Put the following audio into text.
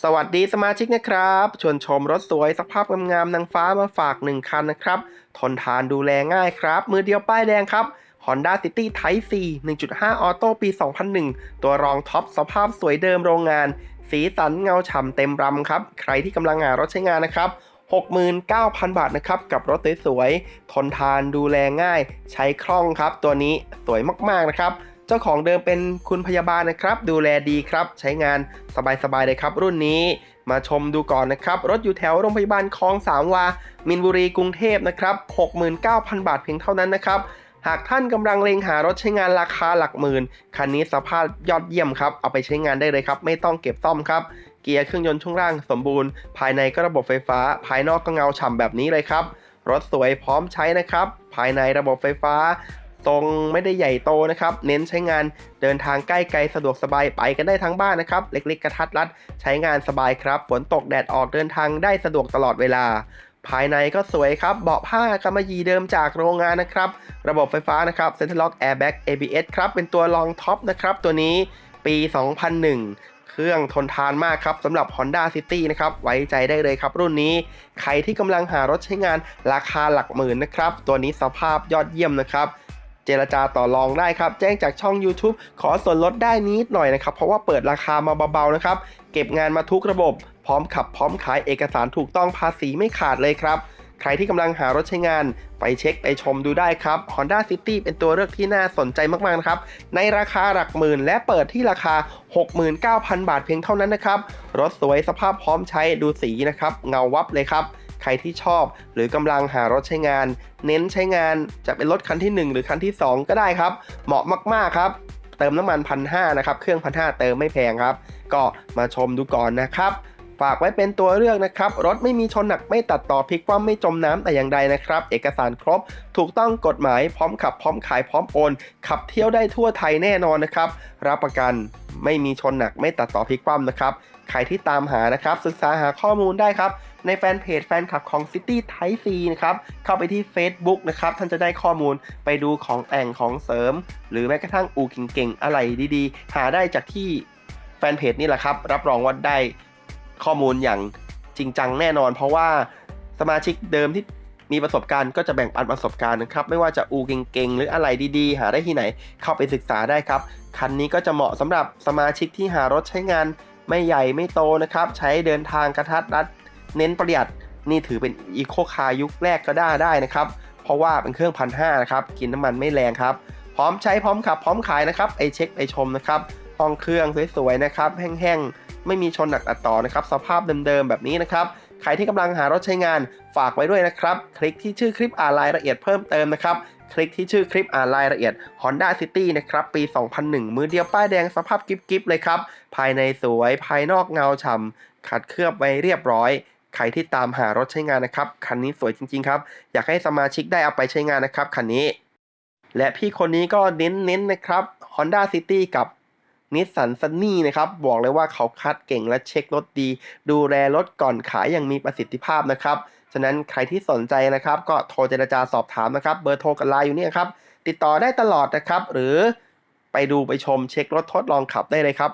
สวัสดีสมาชิกนะครับชวนชมรถสวยสภาพงามๆนางฟ้ามาฝาก 1 คันนะครับ ทนทานดูแลง่ายครับ มือเดียวป้ายแดงครับ Honda City Type C 1.5 ออโต้ปี 2001 ตัวรองท็อปสภาพสวยเดิมโรงงาน สีสันเงาฉ่ำเต็มรำครับ ใครที่กำลังหารถใช้งานนะครับ69,000 บาทนะครับ กับรถสวยๆทนทานดูแลง่าย ใช้คล่องครับ ตัวนี้สวยมากๆนะครับ เจ้าของเดิมเป็นคุณพยาบาลนะครับ ดูแลดีครับ ใช้งานสบายๆเลยครับ รุ่นนี้มาชมดูก่อนนะครับ รถอยู่แถวโรงพยาบาลคลองสามวา มินบุรีกรุงเทพนะครับ69,000 บาทเพียงเท่านั้นนะครับ หากท่านกำลังเล็งหารถใช้งานราคาหลักหมื่น คันนี้สภาพยอดเยี่ยมครับ เอาไปใช้งานได้เลยครับ ไม่ต้องเก็บซ่อมครับเกียร์เครื่องยนต์ช่วงล่างสมบูรณ์ ภายในก็ระบบไฟฟ้า ภายนอกก็เงาฉ่ำแบบนี้เลยครับ รถสวยพร้อมใช้นะครับ ภายในระบบไฟฟ้า ตรงไม่ได้ใหญ่โตนะครับ เน้นใช้งานเดินทางใกล้ไกลสะดวกสบายไปกันได้ทั้งบ้านนะครับ เล็กๆกระทัดรัดใช้งานสบายครับ ฝนตกแดดออกเดินทางได้สะดวกตลอดเวลา ภายในก็สวยครับ เบาะผ้ากำมะหยี่เดิมจากโรงงานนะครับ ระบบไฟฟ้านะครับ Center Lock Airbag ABS ครับ เป็นตัวรองท็อปนะครับตัวนี้ปี 2001เครื่องทนทานมากครับสำหรับ Honda City นะครับไว้ใจได้เลยครับ รุ่นนี้ใครที่กำลังหารถใช้งานราคาหลักหมื่นนะครับ ตัวนี้สภาพยอดเยี่ยมนะครับ เจรจาต่อรองได้ครับ แจ้งจากช่อง YouTube ขอส่วนลดได้นิดหน่อยนะครับ เพราะว่าเปิดราคามาเบาๆนะครับ เก็บงานมาทุกระบบ พร้อมขับพร้อมขายเอกสารถูกต้องภาษีไม่ขาดเลยครับ ใครที่กำลังหารถใช้งาน ไปเช็คไปชมดูได้ครับ Honda City เป็นตัวเลือกที่น่าสนใจมากๆนะครับ ในราคาหลักหมื่นและเปิดที่ราคา 69,000 บาทเพียงเท่านั้นนะครับ รถสวยสภาพพร้อมใช้ดูสีนะครับ เงาวับเลยครับ ใครที่ชอบ หรือกำลังหารถใช้งาน เน้นใช้งานจะเป็นรถคันที่ 1 หรือคันที่ 2 ก็ได้ครับ เหมาะมากๆครับ เติมน้ำมันพันห้านะครับ เครื่องพันห้าเติมไม่แพงครับ ก็มาชมดูก่อนนะครับฝากไว้เป็นตัวเลือกนะครับ รถไม่มีชนหนักไม่ตัดต่อพลิกคว่ำไม่จมน้ำแต่อย่างใดนะครับ เอกสารครบ ถูกต้องกฎหมายพร้อมขับพร้อมขายพร้อมโอน ขับเที่ยวได้ทั่วไทยแน่นอนนะครับ รับประกัน ไม่มีชนหนักไม่ตัดต่อพลิกคว่ำนะครับ ใครที่ตามหานะครับ ศึกษาหาข้อมูลได้ครับ ในแฟนเพจแฟนคลับของ City Type C นะครับ เข้าไปที่ Facebook นะครับ ท่านจะได้ข้อมูลไปดูของแต่งของเสริม หรือแม้กระทั่งอู่เก่งๆ อะไรดีๆ หาได้จากที่แฟนเพจนี่แหละครับ รับรองว่าได้ข้อมูลอย่างจริงจังแน่นอน เพราะว่าสมาชิกเดิมที่มีประสบการณ์ก็จะแบ่งปันประสบการณ์นะครับ ไม่ว่าจะอู่เก่งๆ หรืออะไรดีๆ หาได้ที่ไหนเข้าไปศึกษาได้ครับ คันนี้ก็จะเหมาะสำหรับสมาชิกที่หารถใช้งานไม่ใหญ่ไม่โตนะครับ ใช้เดินทางกระทัดรัด เน้นประหยัดนี่ถือเป็นอีโคคาร์ยุคแรกก็ได้ได้นะครับ เพราะว่าเป็นเครื่องพันห้านะครับ กินน้ำมันไม่แรงครับ พร้อมใช้พร้อมขับ พร้อมขายนะครับไปเช็คไปชมนะครับห้องเครื่องสวยๆนะครับ แห้งๆ ไม่มีชนหนักตัดต่อนะครับ สภาพเดิมๆแบบนี้นะครับ ใครที่กำลังหารถใช้งานฝากไว้ด้วยนะครับ คลิกที่ชื่อคลิปอ่านรายละเอียดเพิ่มเติมนะครับ คลิกที่ชื่อคลิปอ่านรายละเอียด Honda City นะครับปี 2001 มือเดียวป้ายแดงสภาพกิ๊บๆเลยครับ ภายในสวยภายนอกเงาฉ่ำขัดเคลือบไว้เรียบร้อยใครที่ตามหารถใช้งานนะครับ คันนี้สวยจริง ๆ ครับ อยากให้สมาชิกได้เอาไปใช้งานนะครับ คันนี้ และพี่คนนี้ก็เน้นๆนะครับ Honda City กับ นิสสันซันนี่นะครับ บอกเลยว่าเขาคัดเก่งและเช็ครถดี ดูแลรถก่อนขายอย่างมีประสิทธิภาพนะครับ ฉะนั้นใครที่สนใจนะครับ ก็โทรเจรจาสอบถามนะครับ เบอร์โทรกับไลน์อยู่เนี่ยครับ ติดต่อได้ตลอดนะครับ หรือไปดูไปชมเช็ครถทดลองขับได้เลยครับ